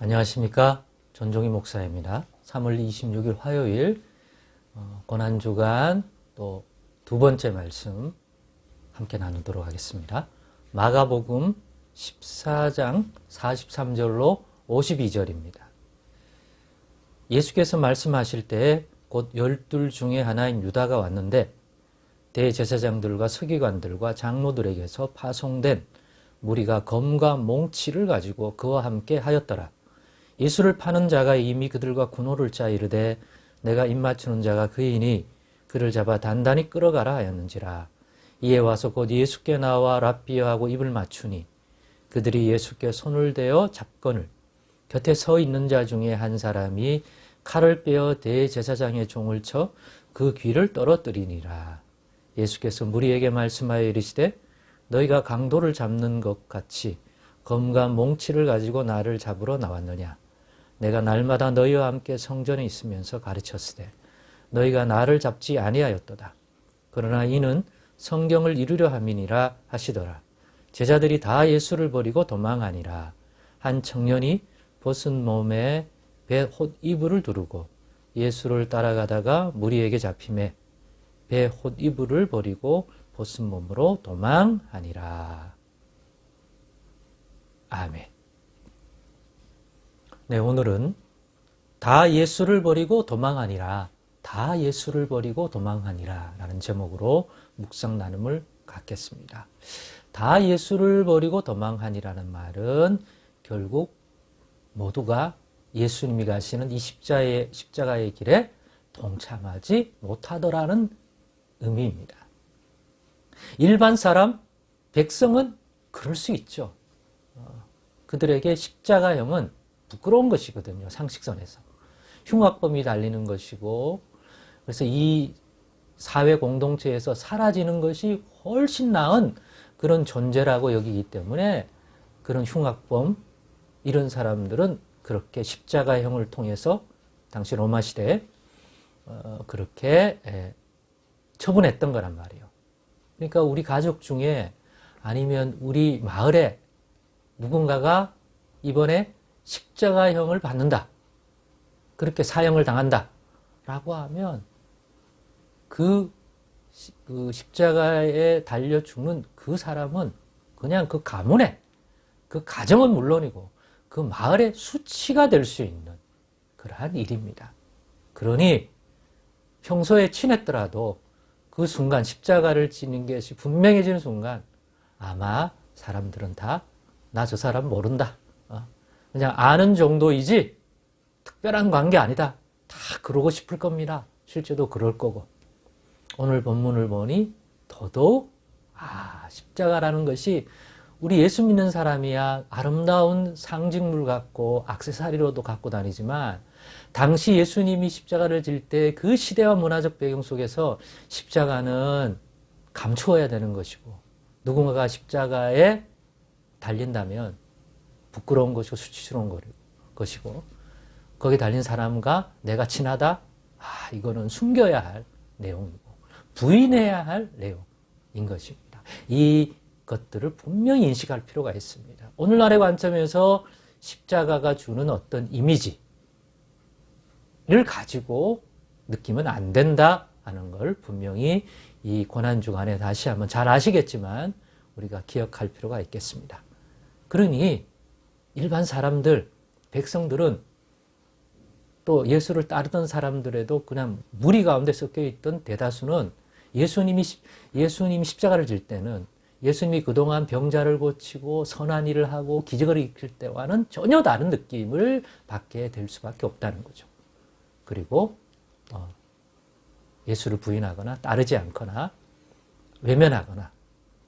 안녕하십니까. 전종희 목사입니다. 3월 26일 화요일, 어, 고난주간 또 두 번째 말씀 함께 나누도록 하겠습니다. 마가복음 14장 43절로 52절입니다. 예수께서 말씀하실 때곧 열둘 중에 하나인 유다가 왔는데 대제사장들과 서기관들과 장로들에게서 파송된 무리가 검과 몽치를 가지고 그와 함께 하였더라. 예수를 파는 자가 이미 그들과 군호를 짜 이르되 내가 입맞추는 자가 그이니 그를 잡아 단단히 끌어가라 하였는지라. 이에 와서 곧 예수께 나와 랍비어하고 입을 맞추니 그들이 예수께 손을 대어 잡건을 곁에 서 있는 자 중에 한 사람이 칼을 빼어 대제사장의 종을 쳐 그 귀를 떨어뜨리니라. 예수께서 무리에게 말씀하여 이르시되 너희가 강도를 잡는 것 같이 검과 몽치를 가지고 나를 잡으러 나왔느냐. 내가 날마다 너희와 함께 성전에 있으면서 가르쳤으되 너희가 나를 잡지 아니하였도다. 그러나 이는 성경을 이루려 함이니라 하시더라. 제자들이 다 예수를 버리고 도망하니라. 한 청년이 벗은 몸에 배옷 이불을 두르고 예수를 따라가다가 무리에게 잡힘에 배옷 이불을 버리고 벗은 몸으로 도망하니라. 아멘. 네, 오늘은 다 예수를 버리고 도망하니라. 다 예수를 버리고 도망하니라. 라는 제목으로 묵상 나눔을 갖겠습니다. 다 예수를 버리고 도망하니라는 말은 결국 모두가 예수님이 가시는 이 십자의, 십자가의 길에 동참하지 못하더라는 의미입니다. 일반 사람, 백성은 그럴 수 있죠. 어, 그들에게 십자가형은 부끄러운 것이거든요. 상식선에서. 흉악범이 달리는 것이고, 그래서 이 사회 공동체에서 사라지는 것이 훨씬 나은 그런 존재라고 여기기 때문에 그런 흉악범, 이런 사람들은 그렇게 십자가형을 통해서 당시 로마 시대에 어, 그렇게 에, 처분했던 거란 말이에요. 그러니까 우리 가족 중에 아니면 우리 마을에 누군가가 이번에 십자가형을 받는다. 그렇게 사형을 당한다. 라고 하면 그, 그 십자가에 달려 죽는 그 사람은 그냥 그 가문에 그 가정은 물론이고 그 마을의 수치가 될 수 있는 그러한 일입니다. 그러니 평소에 친했더라도 그 순간 십자가를 지는 것이 분명해지는 순간 아마 사람들은 다 나 저 사람 모른다. 어? 그냥 아는 정도이지 특별한 관계 아니다. 다 그러고 싶을 겁니다. 실제도 그럴 거고. 오늘 본문을 보니 더더욱 아 십자가라는 것이 우리 예수 믿는 사람이야 아름다운 상징물 같고 악세사리로도 갖고 다니지만 당시 예수님이 십자가를 질 때 그 시대와 문화적 배경 속에서 십자가는 감추어야 되는 것이고 누군가가 십자가에 달린다면 부끄러운 것이고 수치스러운 것이고 거기 달린 사람과 내가 친하다? 아 이거는 숨겨야 할 내용이고 부인해야 할 내용인 것입니다. 이 것들을 분명히 인식할 필요가 있습니다. 오늘날의 관점에서 십자가가 주는 어떤 이미지를 가지고 느끼면 안 된다 하는 걸 분명히 이 고난 주간에 다시 한번 잘 아시겠지만 우리가 기억할 필요가 있겠습니다. 그러니 일반 사람들, 백성들은 또 예수를 따르던 사람들에도 그냥 무리 가운데 섞여 있던 대다수는 예수님이 예수님이 십자가를 질 때는 예수님이 그동안 병자를 고치고 선한 일을 하고 기적을 일으킬 때와는 전혀 다른 느낌을 받게 될 수밖에 없다는 거죠. 그리고 어, 예수를 부인하거나 따르지 않거나 외면하거나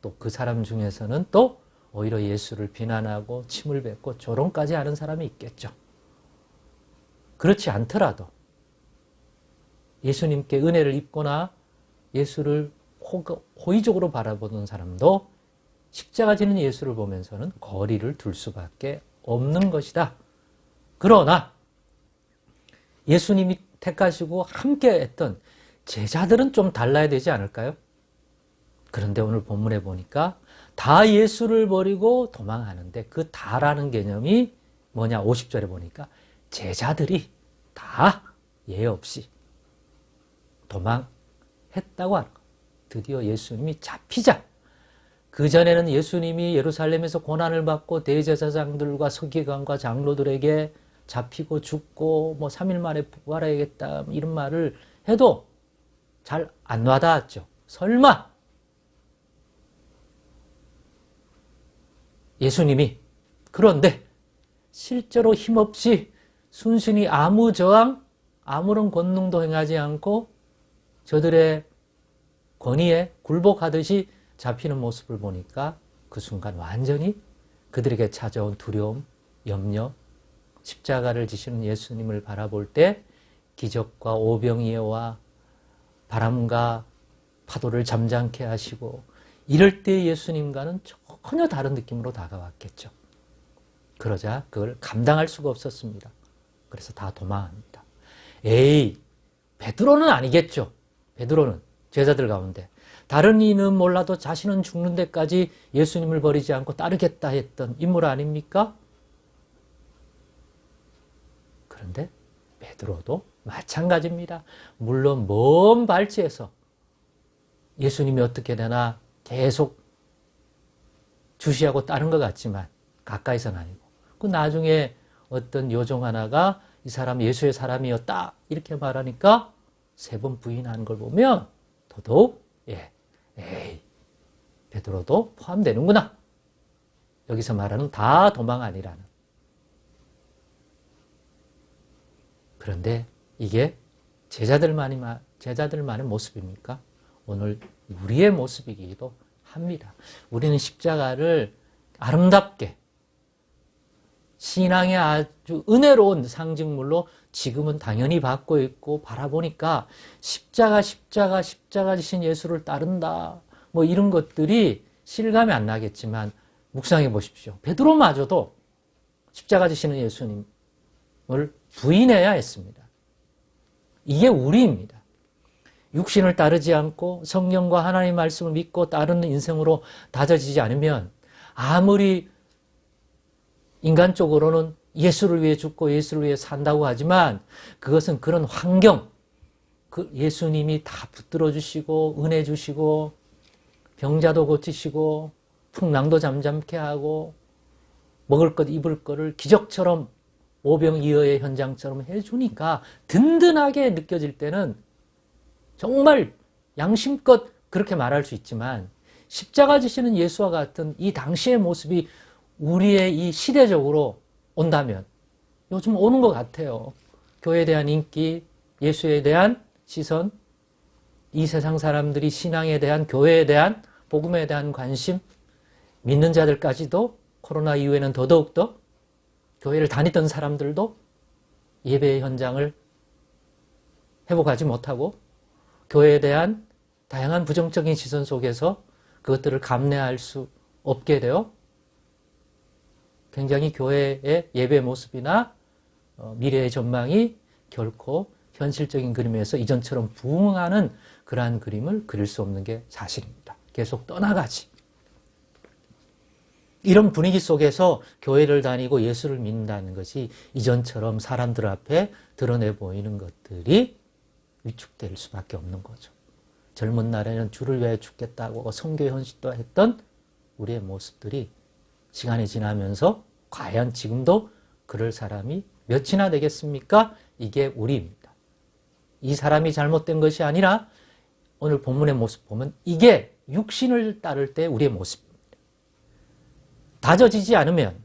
또 그 사람 중에서는 또 오히려 예수를 비난하고 침을 뱉고 조롱까지 하는 사람이 있겠죠. 그렇지 않더라도 예수님께 은혜를 입거나 예수를 호의적으로 바라보는 사람도 십자가 지는 예수를 보면서는 거리를 둘 수밖에 없는 것이다. 그러나 예수님이 택하시고 함께 했던 제자들은 좀 달라야 되지 않을까요? 그런데 오늘 본문에 보니까 다 예수를 버리고 도망하는데 그 다라는 개념이 뭐냐 50절에 보니까 제자들이 다예 없이 도망했다고 하는 거. 드디어 예수님이 잡히자 그 전에는 예수님이 예루살렘에서 고난을 받고 대제사장들과 서기관과 장로들에게 잡히고 죽고 뭐 3일 만에 부활해야겠다 이런 말을 해도 잘 안 와닿았죠. 설마 예수님이. 그런데 실제로 힘없이 순순히 아무 저항, 아무런 권능도 행하지 않고 저들의 권위에 굴복하듯이 잡히는 모습을 보니까 그 순간 완전히 그들에게 찾아온 두려움, 염려, 십자가를 지시는 예수님을 바라볼 때 기적과 오병이어와 바람과 파도를 잠잠케 하시고 이럴 때 예수님과는 전혀 다른 느낌으로 다가왔겠죠. 그러자 그걸 감당할 수가 없었습니다. 그래서 다 도망합니다. 에이, 베드로는 아니겠죠. 베드로는 제자들 가운데 다른 이는 몰라도 자신은 죽는 데까지 예수님을 버리지 않고 따르겠다 했던 인물 아닙니까? 그런데 베드로도 마찬가지입니다. 물론 먼 발치에서 예수님이 어떻게 되나 계속 주시하고 따른 것 같지만 가까이서는 아니고 그 나중에 어떤 요종 하나가 이 사람 예수의 사람이었다 이렇게 말하니까 세 번 부인한 걸 보면 더더욱 예, 에이 베드로도 포함되는구나. 여기서 말하는 다 도망 아니라는. 그런데 이게 제자들만이 제자들만의 모습입니까? 오늘 우리의 모습이기도 합니다. 우리는 십자가를 아름답게 신앙의 아주 은혜로운 상징물로 지금은 당연히 받고 있고 바라보니까 십자가, 십자가, 십자가 지신 예수를 따른다. 뭐 이런 것들이 실감이 안 나겠지만 묵상해 보십시오. 베드로마저도 십자가 지시는 예수님을 부인해야 했습니다. 이게 우리입니다. 육신을 따르지 않고 성령과 하나님 말씀을 믿고 따르는 인생으로 다져지지 않으면 아무리 인간적으로는 예수를 위해 죽고 예수를 위해 산다고 하지만 그것은 그런 환경, 그 예수님이 다 붙들어 주시고 은혜 주시고 병자도 고치시고 풍랑도 잠잠케 하고 먹을 것 입을 것을 기적처럼 오병이어의 현장처럼 해주니까 든든하게 느껴질 때는 정말 양심껏 그렇게 말할 수 있지만 십자가 지시는 예수와 같은 이 당시의 모습이 우리의 이 시대적으로 온다면 요즘 오는 것 같아요. 교회에 대한 인기, 예수에 대한 시선, 이 세상 사람들이 신앙에 대한 교회에 대한 복음에 대한 관심, 믿는 자들까지도 코로나 이후에는 더더욱더 교회를 다니던 사람들도 예배 현장을 회복하지 못하고 교회에 대한 다양한 부정적인 시선 속에서 그것들을 감내할 수 없게 되어 굉장히 교회의 예배 모습이나 어, 미래의 전망이 결코 현실적인 그림에서 이전처럼 부응하는 그러한 그림을 그릴 수 없는 게 사실입니다. 계속 떠나가지. 이런 분위기 속에서 교회를 다니고 예수를 믿는다는 것이 이전처럼 사람들 앞에 드러내 보이는 것들이 위축될 수밖에 없는 거죠. 젊은 날에는 주를 위해 죽겠다고 성교 현실도 했던 우리의 모습들이 시간이 지나면서 과연 지금도 그럴 사람이 몇이나 되겠습니까? 이게 우리입니다. 이 사람이 잘못된 것이 아니라 오늘 본문의 모습 보면 이게 육신을 따를 때 우리의 모습입니다. 다져지지 않으면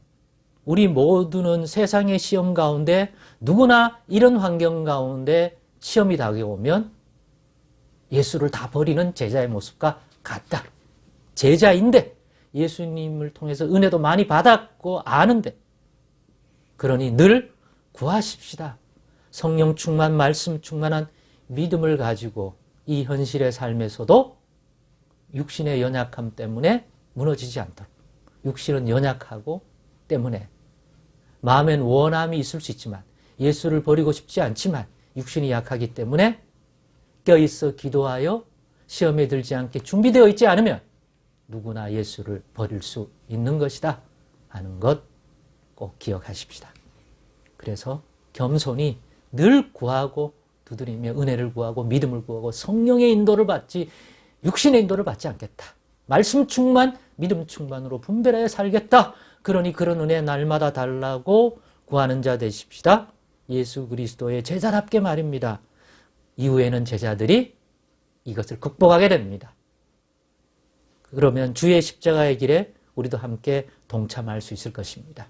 우리 모두는 세상의 시험 가운데 누구나 이런 환경 가운데 시험이 다가오면 예수를 다 버리는 제자의 모습과 같다. 제자인데 예수님을 통해서 은혜도 많이 받았고 아는데 그러니 늘 구하십시다. 성령 충만, 말씀 충만한 믿음을 가지고 이 현실의 삶에서도 육신의 연약함 때문에 무너지지 않도록. 육신은 연약하고 때문에 마음엔 원함이 있을 수 있지만 예수를 버리고 싶지 않지만 육신이 약하기 때문에 껴있어 기도하여 시험에 들지 않게 준비되어 있지 않으면 누구나 예수를 버릴 수 있는 것이다 하는 것 꼭 기억하십시다. 그래서 겸손히 늘 구하고 두드리며 은혜를 구하고 믿음을 구하고 성령의 인도를 받지 육신의 인도를 받지 않겠다. 말씀 충만, 믿음 충만으로 분별하여 살겠다. 그러니 그런 은혜 날마다 달라고 구하는 자 되십시다. 예수 그리스도의 제자답게 말입니다. 이후에는 제자들이 이것을 극복하게 됩니다. 그러면 주의 십자가의 길에 우리도 함께 동참할 수 있을 것입니다.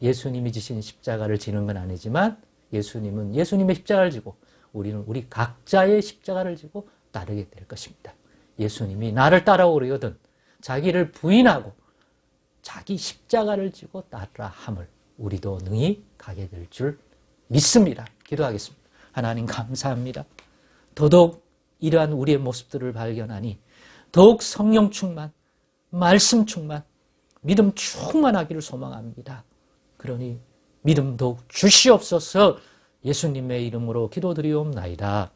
예수님이 지신 십자가를 지는 건 아니지만 예수님은 예수님의 십자가를 지고 우리는 우리 각자의 십자가를 지고 따르게 될 것입니다. 예수님이 나를 따라오려거든 자기를 부인하고 자기 십자가를 지고 따르라 함을 우리도 능히 가게 될 줄 믿습니다. 기도하겠습니다. 하나님 감사합니다. 더더욱 이러한 우리의 모습들을 발견하니 더욱 성령 충만, 말씀 충만, 믿음 충만하기를 소망합니다. 그러니 믿음 더욱 주시옵소서 예수님의 이름으로 기도드리옵나이다.